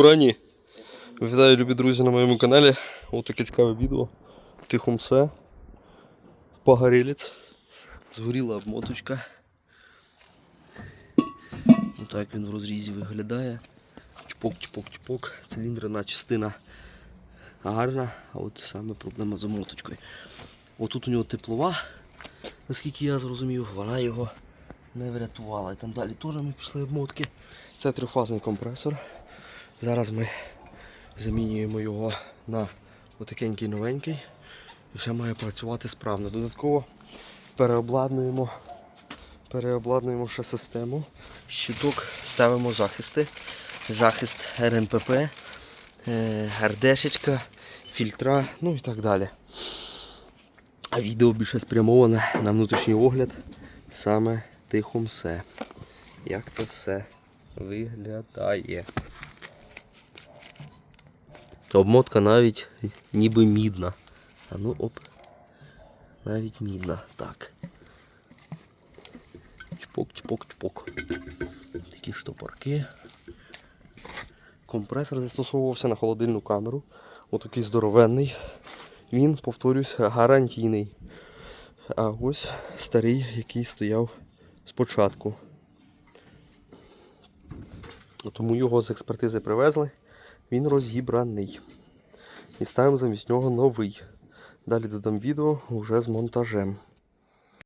Урані! Вітаю, любі друзі, на моєму каналі. Ось таке цікаве відео. Тихомсе. Погорілець. Згоріла обмоточка. Отак він в розрізі виглядає. Чпок, чпок, чпок. Циліндрна частина гарна, а от саме проблема з обмоточкою. Отут у нього теплова, наскільки я зрозумів, вона його не врятувала. І там далі теж ми пішли обмотки. Це трифазний компресор. Зараз ми замінюємо його на отакенький новенький. І все має працювати справно. Додатково переобладнуємо, переобладнуємо ще систему. Щиток ставимо захисти. Захист РНПП, е, РДшечка, фільтра, ну і так далі. А відео більше спрямоване на внутрішній огляд саме Тихомсе. Як це все виглядає. Обмотка навіть ніби мідна. А ну оп. Навіть мідна. Так. Чпок, чпок, чпок. Такі штопорки. Компресор застосовувався на холодильну камеру. Отакий здоровенний. Він, повторюсь, гарантійний. А ось старий, який стояв спочатку. Тому його з експертизи привезли. Він розібраний. І ставимо замість нього новий. Далі додам відео вже з монтажем.